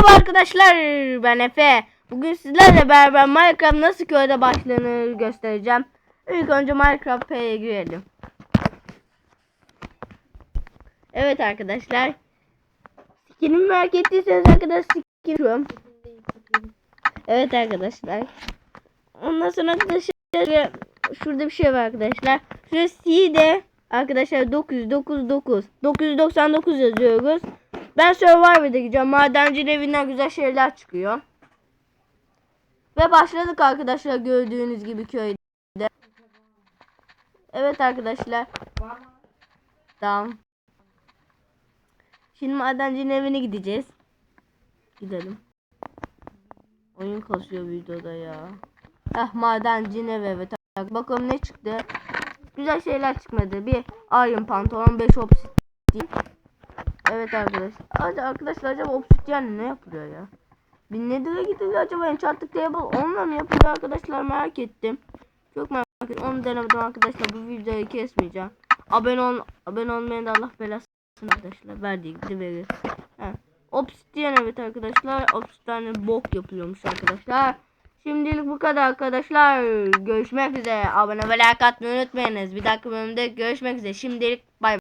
Merhaba arkadaşlar ben Efe. Bugün sizlerle beraber Minecraft nasıl köyde başlanır göstereceğim. İlk önce Minecraft P'ye girelim. Evet arkadaşlar. Skinimi merak ettiyseniz arkadaşlar skin şu. Evet arkadaşlar. Ondan sonra arkadaşlar şurada bir şey var arkadaşlar. Şurada C'de arkadaşlar 999 999 yazıyoruz. Ben Survivor'da gideceğim. Madencinin evinden güzel şeyler çıkıyor. Ve başladık arkadaşlar gördüğünüz gibi köyde. Evet arkadaşlar. Tamam. Şimdi madencinin evine gideceğiz. Gidelim. Oyun kasıyor videoda ya. Ah madencinin evi evet. Bakalım ne çıktı. Güzel şeyler çıkmadı. Bir iron pantolon 5 obsidian. Evet arkadaşlar. Hadi arkadaşlar acaba obsidian ne yapılıyor ya? Bir nedir'e gidiyor acaba enchanted table onunla mı yapılıyor arkadaşlar merak ettim. Çok merak ettim. Onu denemedim arkadaşlar. Bu videoyu kesmeyeceğim. Abone ol abone olmayan da Allah belasını arkadaşlar. Verdiği gibi verir. Ha. Obsidian evet arkadaşlar. Obsidian bok yapılıyormuş arkadaşlar. Şimdilik bu kadar arkadaşlar. Görüşmek üzere. Abone ve like atmayı unutmayınız. Bir dahaki bölümde görüşmek üzere. Şimdilik bay bay.